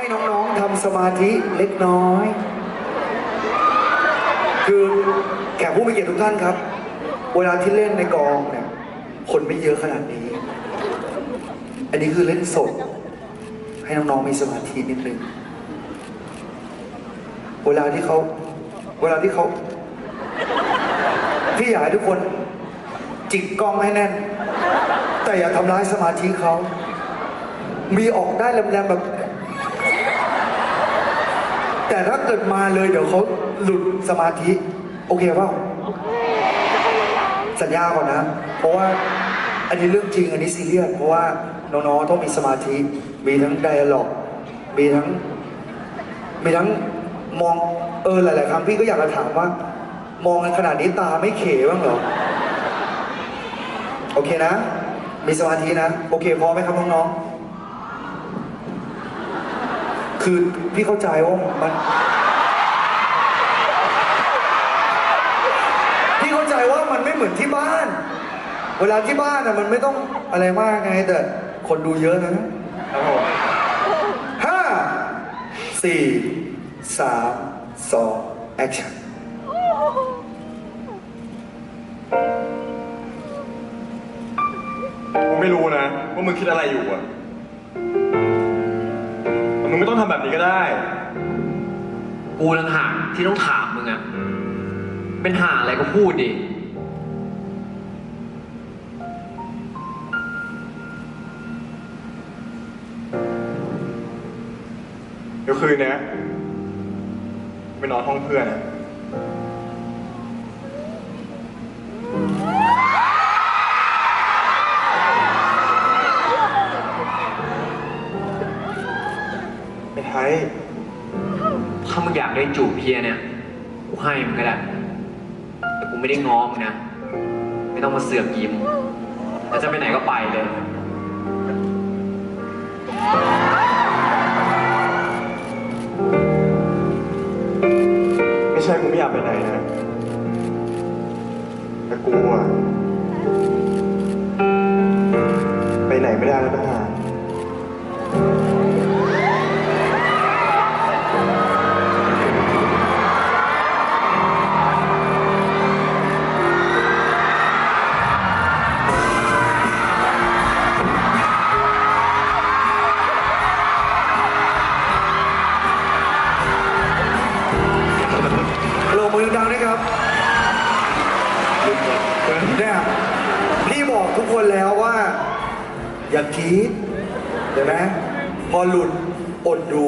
ให้น้องๆทำสมาธิเล็กน้อย คือแขกผู้มีเกียรติทุกท่านครับ เวลาที่เล่นในกองเนี่ย คนไม่เยอะขนาดนี้ อันนี้คือเล่นสด ให้น้องๆมีสมาธินิดนึง เวลาที่เขา เวลาที่เขา พี่อยากให้ทุกคน จิกกล้องให้แน่น แต่อย่าทำร้ายสมาธิเขา มีออกได้แรงๆแบบ แต่ถ้าเกิดมาเลยเดี๋ยวเขาหลุดสมาธิ โอเคเปล่าสัญญาก่อนนะ เพราะว่าอันนี้เรื่องจริงอันนี้ซีเรียสเพราะว่าน้องๆต้องมีสมาธิ มีทั้งไดอะล็อก มีทั้ง มีทั้งมองเออหลายๆครั้งพี่ก็อยากจะถามว่า มองกันขนาดนี้ตาไม่เขบ้างเหรอ โอเคนะ มีสมาธินะ โอเคพอไหมครับน้องๆ คือพี่เข้าใจว่ามันพี่เข้าใจว่ามันไม่เหมือนที่บ้าน เวลาที่บ้านอะมันไม่ต้องอะไรมากไงแต่คนดูเยอะนะห้าสี่สามสองแอคชั่นกูไม่รู้นะว่ามึงคิดอะไรอยู่อะ มึงไม่ต้องทำแบบนี้ก็ได้ กูต่างหากที่ต้องถามมึงอะเป็นหาอะไรก็พูดดิ เดี๋ยวคืนเนี้ยไปนอนห้องเพื่อนอะ ไอ้ไทย ถ้ามึงอยากได้จูบเพียเนี่ย กูให้มึงก็ได้ แต่กูไม่ได้ง้อมึงนะ ไม่ต้องมาเสือกยิ้ม แล้วจะไปไหนก็ไปเลย ไม่ใช่กูไม่อยากไปไหนนะ แต่กูอะไปไหนไม่ได้แล้วนะฮะ ดังนะครับเนี่ยพี่บอกทุกคนแล้วว่า อย่าคิดเห็นไหมพอหลุดอดดู